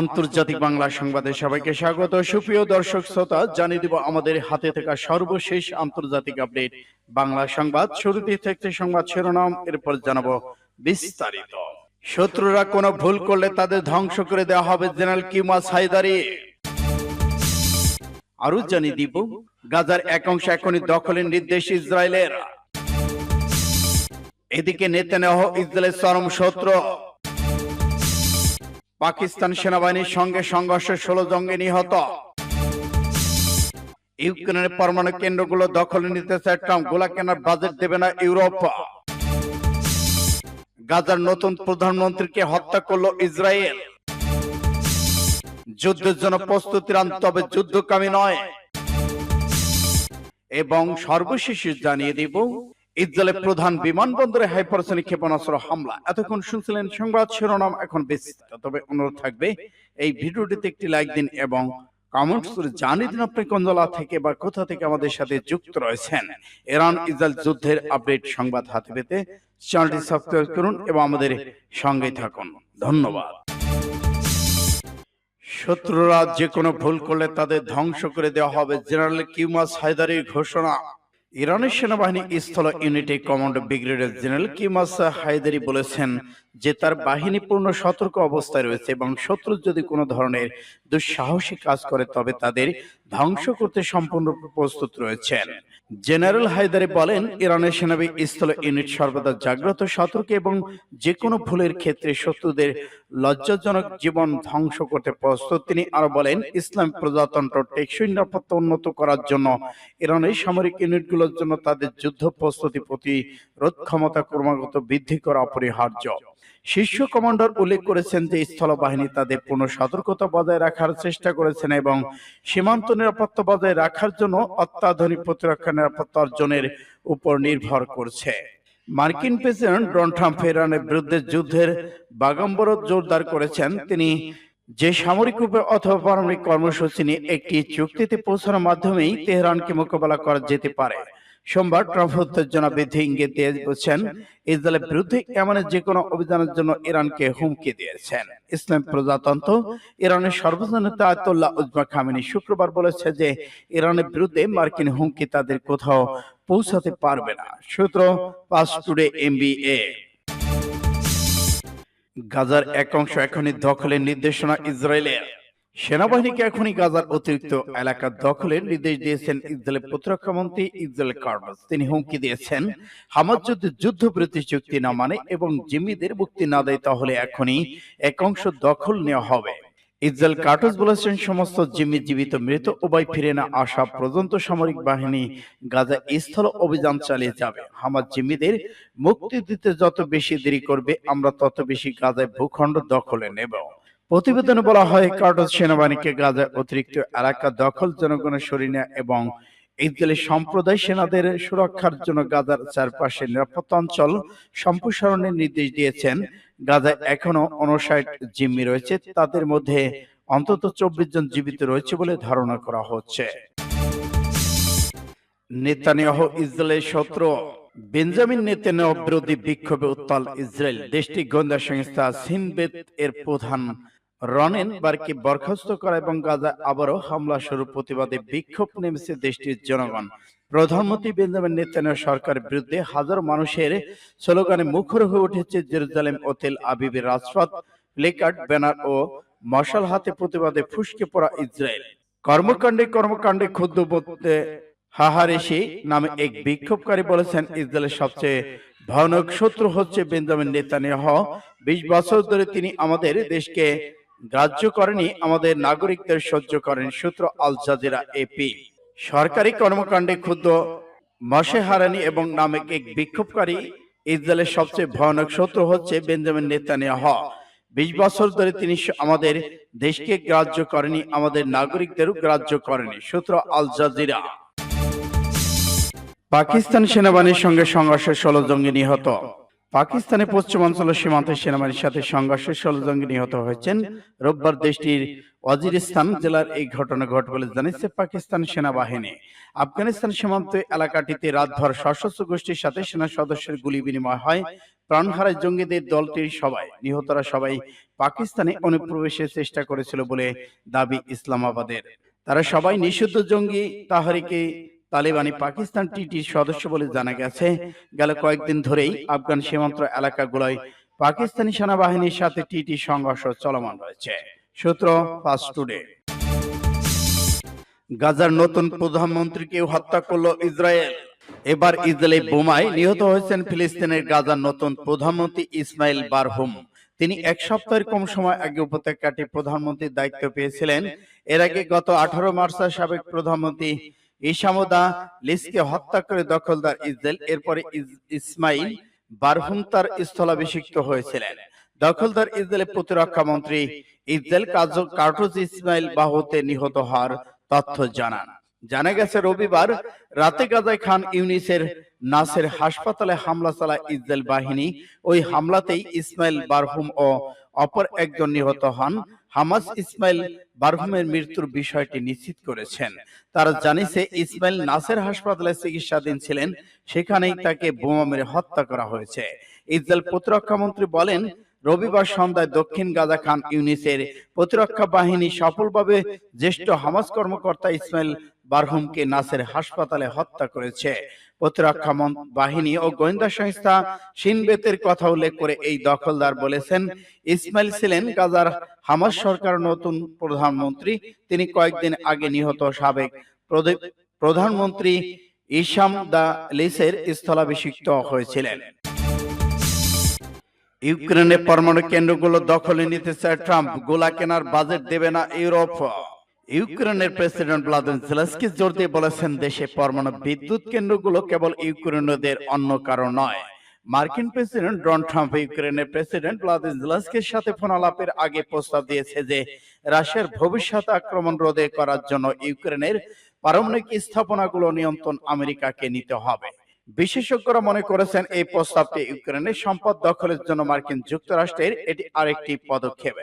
আন্তর্জাতিক বাংলা সংবাদে সবাইকে স্বাগত। সুপ্রিয় দর্শক শ্রোতা, জানিয়ে দিব আমাদের হাতে থাকা সর্বশেষ আন্তর্জাতিক আপডেট। বাংলা সংবাদ শুরুতে থাকছে সংবাদ শিরোনাম, এরপর জানাব বিস্তারিত। শত্রুরা কোনো ভুল করলে তাদের ধ্বংস করে দেওয়া হবে জেনারেল কিউমাস হায়দারি আরও জানিয়ে দিব, গাজার এক অংশ এখনই দখলের নির্দেশ ইসরায়েলের। এদিকে নেতানেহ ইসরায়েলের চরম শত্রু। পাকিস্তান সেনাবাহিনীর সঙ্গে সংঘর্ষে ষোলো জঙ্গে নিহত। ইউক্রেনের পরমাণু কেন্দ্রগুলো দখলে নিতে চায় ট্রাম্প গোলা কেনার বাজেট দেবে না ইউরোপ। গাজার নতুন প্রধানমন্ত্রীকে হত্যা করল ইসরায়েল। যুদ্ধের জন্য প্রস্তুতি আন তবে যুদ্ধকামী নয়। এবং সর্বশেষ জানিয়ে দিব ইসরায়েলের প্রধান বিমানবন্দরে হাইপারসনিক ক্ষেপণাস্ত্র হামলা। এতক্ষণ শুনছিলেন সংবাদ শিরোনাম এখন বিস্তারিত তবে অনুরোধ থাকবে এই ভিডিওটিতে একটি লাইক দিন এবং কমেন্টস করে জানিয়ে দিন আপনি কোন জেলা থেকে বা কোথা থেকে আমাদের সাথে যুক্ত রয়েছেন। ইরান ইসরায়েল যুদ্ধের আপডেট সংবাদ হাতে পেতে চ্যানেলটি সাবস্ক্রাইব করুন এবং আমাদের সঙ্গে থাকুন। ধন্যবাদ। শত্রুরা যে কোনো ভুল করলে তাদের ধ্বংস করে দেওয়া হবে। জেনারেল কিউমাস হায়দারির ঘোষণা। ইরানের সেনাবাহিনী স্থল unity command brigadier general Kiomars Heydari বলেছেন যে তার বাহিনী পূর্ণ সতর্ক অবস্থায় রয়েছে এবং শত্রু যদি কোনো ধরনের দুঃসাহসী কাজ করে তবে তাদের ধ্বংস করতে সম্পূর্ণ প্রস্তুত রয়েছেন। জেনারেল হায়দারি বলেন ইরানের সেনাবাহিনী স্থল ইউনিট সর্বদা জাগ্রত সতর্ক এবং যে কোনো ভুলের ক্ষেত্রে শত্রুদের লজ্জাজনক জীবন ধ্বংস করতে প্রস্তুত। তিনি আরও বলেন ইসলাম প্রজাতন্ত্র টেকসই নিরাপত্তা উন্নত করার জন্য ইরানের সামরিক ইউনিটগুলোর জন্য তাদের যুদ্ধ প্রস্তুতি প্রতিরোধ ক্ষমতা ক্রমাগত বৃদ্ধি করা অপরিহার্য। শীর্ষ কমান্ডার উল্লেখ করেছেন যে স্থল বাহিনী তাদের পূর্ণ সতর্কতা বজায় রাখার চেষ্টা করেছেন এবং সীমান্ত নিরাপত্তা বজায় রাখার জন্য অত্যাধুনিক প্রতিরক্ষা নিরাপত্তা অর্জনের উপর নির্ভর করছে। মার্কিন প্রেসিডেন্ট ডোনাল্ড ট্রাম্প ইরানের বিরুদ্ধে যুদ্ধের বাগাম্বর জোরদার করেছেন। তিনি যে সামরিক উপায় অথবা পারমাণবিক কর্মসূচি নিয়ে একটি চুক্তিতে পৌঁছানোর মাধ্যমেই তেহরানকে মোকাবেলা করা যেতে পারে। সোমবার ট্রাম্প উত্তেজনা বৃদ্ধি ইঙ্গিত দিয়ে বলছেন ইসরায়েলের বিরুদ্ধে এমন যে কোনো অভিযানের জন্য ইরানকে হুমকি দিয়েছেন। ইসলাম প্রজাতন্ত্র ইরানের সর্বোচ্চ নেতা আয়তুল্লাহ উজমা খামেনি শুক্রবার বলেছে যে ইরানের বিরুদ্ধে মার্কিন হুমকি তাদের কোথাও পৌঁছাতে পারবে না। সূত্র পাস টুডে এমবিএ গাজার এক অংশ এখনই দখলের নির্দেশনা ইসরায়েলের। সেনাবাহিনীকে এখনই গাজার অতিরিক্ত এলাকা দখলের নির্দেশ দিয়েছেন ইসরায়েলের প্রতিরক্ষা মন্ত্রী ইসরায়েল কার্বাস। তিনি হুমকি দিয়েছেন হামাজ যদি যুদ্ধবিরতি চুক্তি না মানে এবং জিম্মিদের মুক্তি না দেয়, তাহলে এখনই এক অংশ দখল নেওয়া হবে। ইসরায়েল কার্টুস বলেছেন, সমস্ত জিম্মি জীবিত মৃত উভয় ফিরে না আসা পর্যন্ত সামরিক বাহিনী গাজা স্থল অভিযান চালিয়ে যাবে। হামাজ জিম্মিদের মুক্তি দিতে যত বেশি দেরি করবে, আমরা তত বেশি গাজায় ভূখণ্ড দখলে নেব। প্রতিবেদনে বলা হয় কার্টস সেনাবাহিনীকে গাজায় অতিরিক্ত এলাকা দখল জনগণের সরিয়ে এবং ইসরায়েলি সম্প্রদায় সেনাদের সুরক্ষার জন্য গাজার চারপাশে নিরাপত্তা অঞ্চল সম্প্রসারণের নির্দেশ দিয়েছেন। গাজায় এখনও উনষাট জিম্মি রয়েছে, তাদের মধ্যে অন্তত চব্বিশ জন জীবিত রয়েছে বলে ধারণা করা হচ্ছে। নেতানিয়াহ ইসরায়েলের শত্রু বেঞ্জামিন নেতানিয়াহ বিরোধী বিক্ষোভে উত্তাল ইসরায়েল। দেশটি গোয়েন্দা সংস্থা সিনবেত এর প্রধান রনেন বারকে বরখাস্ত করা এবং গাজা আবারও হামলা শুরু, প্রতিবাদে বিক্ষোভ নেমেছে দেশটির জনগণ। প্রধানমন্ত্রী বেঞ্জামিন নেতানিয়াহ সরকারের বিরুদ্ধে হাজারো মানুষের স্লোগানে মুখর হয়ে উঠেছে জেরুজালেম ও তেল আবিবের রাজপথ, প্লেকার্ড, ব্যানার ও মশাল হাতে প্রতিবাদে ফুসকে পড়া ইসরায়েল। কর্মকাণ্ডে কর্মকাণ্ডে ক্ষুদ্র বলতে হাহারেশি নামে এক বিক্ষোভকারী বলেছেন, ইসরায়েলের সবচেয়ে ভয়ানক শত্রু হচ্ছে বেঞ্জামিন নেতানিয়াহ। বিশ বছর ধরে তিনি আমাদের দেশকে গ্রাহ্য করেনি, আমাদের নাগরিকদের সহ্য করেন সূত্র আল জাজিরা এপি সরকারি কর্মকাণ্ডে ক্ষুদ্র মশে হারানি এবং নামে এক বিক্ষোভকারী ইসরায়েলের সবচেয়ে ভয়ানক শত্রু হচ্ছে বেঞ্জামিন নেতানিয়াহ। বিশ বছর ধরে তিনি আমাদের দেশকে গ্রাহ্য করেনি, আমাদের নাগরিকদেরও গ্রাহ্য করেনি, সূত্র আল জাজিরা। পাকিস্তান সেনাবাহিনীর সঙ্গে সংঘর্ষে ষোলো জঙ্গি নিহত। পাকিস্তানের পশ্চিমাঞ্চলের সীমান্তে সেনাবাহিনীর সাথে সংঘর্ষে ষোলো জঙ্গি নিহত হয়েছেন। রোববার দেশটির ওয়াজিরিস্তান জেলার এই ঘটনা ঘটে বলে জানিয়েছে পাকিস্তান সেনাবাহিনী। আফগানিস্তান সীমান্ত এলাকাটিতে রাতভর সশস্ত্র গোষ্ঠীর সাথে সেনা সদস্যের গুলি বিনিময় হয়। প্রাণ হারায় জঙ্গিদের দলটির সবাই, নিহতরা সবাই পাকিস্তানে অনুপ্রবেশের চেষ্টা করেছিল বলে দাবি ইসলামাবাদের। তারা সবাই নিষিদ্ধ জঙ্গি তাহারিকে তালিবানি পাকিস্তান টিটির সদস্য বলে জানা গেছে গেল কয়েকদিন ধরেই আফগান সীমান্ত এলাকাগুলোয় পাকিস্তানি সেনাবাহিনীর সাথে টিটি সংঘর্ষ চলমান রয়েছে। সূত্র ফাস্ট টুডে গাজার নতুন প্রধানমন্ত্রীকে হত্যা করল ইসরায়েল। এবার ইসরায়েলি বোমায় নিহত হয়েছেন ফিলিস্তিনের গাজার নতুন প্রধানমন্ত্রী ইসমাইল বারহুম। তিনি এক সপ্তাহের কম সময় আগে উপত্যকাটি প্রধানমন্ত্রীর দায়িত্ব পেয়েছিলেন। এর আগে গত আঠারো মার্চে সাবেক প্রধানমন্ত্রী ইসামুদা লিসকে হত্যা করে দখলদার ইসরায়েল, এরপরে ইস- ইসমাইল বারহুম তার স্থলাভিষিক্ত হয়েছিলেন। দখলদার ইসরায়েলের প্রতিরক্ষা মন্ত্রী ইসরায়েল কার্টুজ ইসমাইল বাহুতে নিহত হওয়ার তথ্য জানান। জানা গেছে, রবিবার রাতে গাজায় খান ইউনিসের নাসের হাসপাতালে হামলা চালায় ইসরায়েল বাহিনী। ওই হামলাতেই ইসমাইল বারহুম ও অপর একজন নিহত হন হামাস ইসমাইল বারহুমের মৃত্যুর বিষয়টি নিশ্চিত করেছেন। তারা জানিয়েছে ইসমাইল নাসের হাসপাতালে চিকিৎসাধীন ছিলেন সেখানেই তাকে বোমা মেরে হত্যা করা হয়েছে। ইসরায়েল প্রতিরক্ষা মন্ত্রী বলেন রবিবার সন্ধ্যায় দক্ষিণ গাজা খান ইউনিসের প্রতিরক্ষা বাহিনী সফলভাবে জ্যেষ্ঠ হামাস কর্মকর্তা ইসমাইল বারহুমকে নাসের হাসপাতালে হত্যা করেছে। প্রতিরক্ষা বাহিনী ও গোয়েন্দা সংস্থা সিনবেতের কথা উল্লেখ করে এই দখলদার বলেছেন, ইসমাইল ছিলেন গাজার হামাস সরকার নতুন প্রধানমন্ত্রী। তিনি কয়েকদিন আগে নিহত সাবেক প্রধানমন্ত্রী ইসাম দা লিসের স্থলাভিষিক্ত হয়েছিলেন। ইউক্রেনের পরমাণু কেন্দ্রগুলো দখলে নিতে চায় ট্রাম্প, গোলা কেনার বাজেট দেবে না ইউরোপ। ইউক্রেনের প্রেসিডেন্ট ভ্লাদিমির জেলেনস্কি জোর দিয়ে বলেছেন, দেশে পরমাণু বিদ্যুৎ কেন্দ্রগুলো কেবল ইউক্রেনীয়দের অন্য কারণ নয়। মার্কিন প্রেসিডেন্ট ডোনাল্ড ট্রাম্প ইউক্রেনের প্রেসিডেন্ট ভ্লাদিমির জেলেনস্কির সাথে ফোন আলাপের আগে প্রস্তাব দিয়েছে যে, রাশিয়ার ভবিষ্যৎ আক্রমণ রোধে করার জন্য ইউক্রেনের পারমাণবিক স্থাপনাগুলো নিয়ন্ত্রণ আমেরিকাকে নিতে হবে। বিশেষজ্ঞরা মনে করেছেন এই প্রস্তাবটি ইউক্রেনের সম্পদ দখলের জন্য মার্কিন যুক্তরাষ্ট্রের এটি আরেকটি পদক্ষেপ।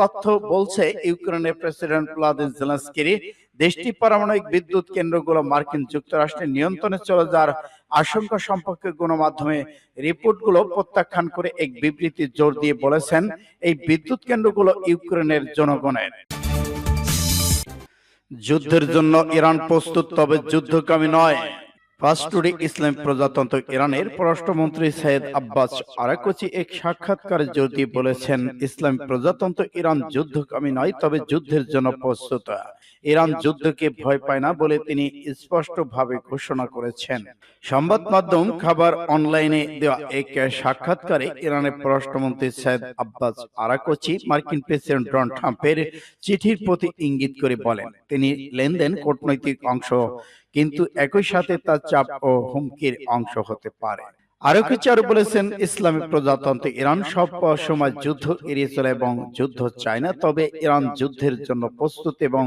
তথ্য বলছে, ইউক্রেনের প্রেসিডেন্ট দেশটি পারমাণবিক বিদ্যুৎ কেন্দ্রগুলো মার্কিন যুক্তরাষ্ট্রের নিয়ন্ত্রণে চলে যাওয়ার আশঙ্কা সম্পর্কে গণমাধ্যমে রিপোর্টগুলো প্রত্যাখ্যান করে এক বিবৃতি জোর দিয়ে বলেছেন, এই বিদ্যুৎ কেন্দ্রগুলো ইউক্রেনের জনগণের। যুদ্ধের জন্য ইরান প্রস্তুত, তবে যুদ্ধকামী নয়। ফার্স্ট টুডে ইসলাম প্রজাতন্ত্র ইরানের পররাষ্ট্রমন্ত্রী সৈয়দ আব্বাস আরাকোচি এক সাক্ষাৎকারে জোর দিয়ে বলেছেন ইসলাম প্রজাতন্ত্র ইরান যুদ্ধকামী নয় তবে যুদ্ধের জন্য প্রস্তুত। ইরান যুদ্ধকে ভয় পায় না বলে তিনি স্পষ্টভাবে ঘোষণা করেছেন। সংবাদ মাধ্যম খাবার অনলাইনে দেওয়া এক সাক্ষাৎকারে ইরানের পররাষ্ট্রমন্ত্রী সৈয়দ আব্বাস আরাকোচি মার্কিন প্রেসিডেন্ট ডোনাল্ড ট্রাম্পের চিঠির প্রতি ইঙ্গিত করে বলেন। তিনি লেনদেন কূটনৈতিক অংশ কিন্তু একই সাথে তার চাপ ও হুমকির অংশ হতে পারে। আরও কিছু আরও বলেছেন ইসলামী প্রজাতন্ত্র ইরান সব সময় যুদ্ধ এড়িয়ে চলে এবং যুদ্ধ চায় না তবে ইরান যুদ্ধের জন্য প্রস্তুত এবং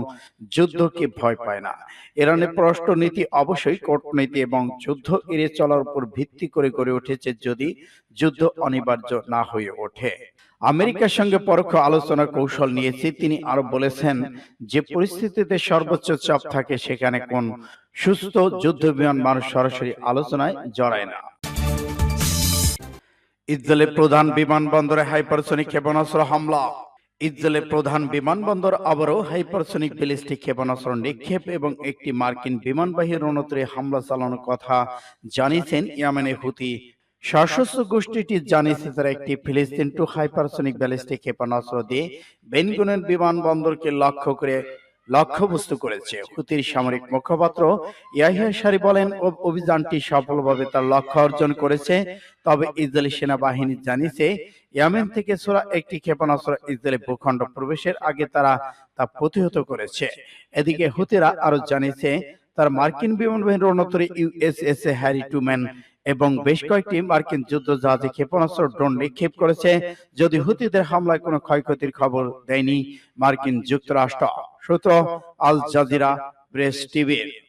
যুদ্ধকে ভয় পায় না। ইরানের পররাষ্ট্রনীতি অবশ্যই কূটনীতি এবং যুদ্ধ এড়িয়ে চলার উপর ভিত্তি করে গড়ে উঠেছে যদি যুদ্ধ অনিবার্য না হয়ে ওঠে। আমেরিকার সঙ্গে পরোক্ষ আলোচনা কৌশল নিয়েছি তিনি আরও বলেছেন যে পরিস্থিতিতে সর্বোচ্চ চাপ থাকে সেখানে কোন সুস্থ যুদ্ধ বিমান মানুষ সরাসরি আলোচনায় জড়ায় না। ইসরায়েলের প্রধান বিমানবন্দরে হাইপারসোনিক ক্ষেপণাস্ত্র হামলা। ইসরায়েলের প্রধান বিমানবন্দর আবারও হাইপারসোনিক ব্যালিস্টিক ক্ষেপণাস্ত্র নিক্ষেপ এবং একটি মার্কিন বিমানবাহী রণতরী হামলা চালানোর কথা জানিয়েছেন ইয়ামেনের হুতি। সশস্ত্র গোষ্ঠীটি জানিয়েছে তারা একটি ফিলিস্তিন টু হাইপারসোনিক ব্যালিস্টিক ক্ষেপণাস্ত্র দিয়ে বেনগুনের বিমানবন্দরকে লক্ষ্য করে লক্ষ্যবস্তু করেছে। হুতির সামরিক মুখপাত্র ইয়াহিয়া সারি বলেন অভিযানটি সফলভাবে তার লক্ষ্য অর্জন করেছে। তবে ইসরায়েলি সেনাবাহিনী জানিয়েছে, ইয়ামেন থেকে ছোড়া একটি ক্ষেপণাস্ত্র ইসরায়েলি ভূখণ্ড প্রবেশের আগে তারা তা প্রতিহত করেছে। এদিকে হুতিরা আরও জানিয়েছে, তার মার্কিন বিমানবাহী রণতরী ইউএসএস এ হ্যারি টুম্যান এবং বেশ কয়েকটি মার্কিন যুদ্ধ জাহাজে ক্ষেপণাস্ত্র ড্রোন নিক্ষেপ করেছে যদি হুতিদের হামলায় কোনো ক্ষয়ক্ষতির খবর দেয়নি মার্কিন যুক্তরাষ্ট্র। সূত্র আল জাজিরা প্রেস টিভির।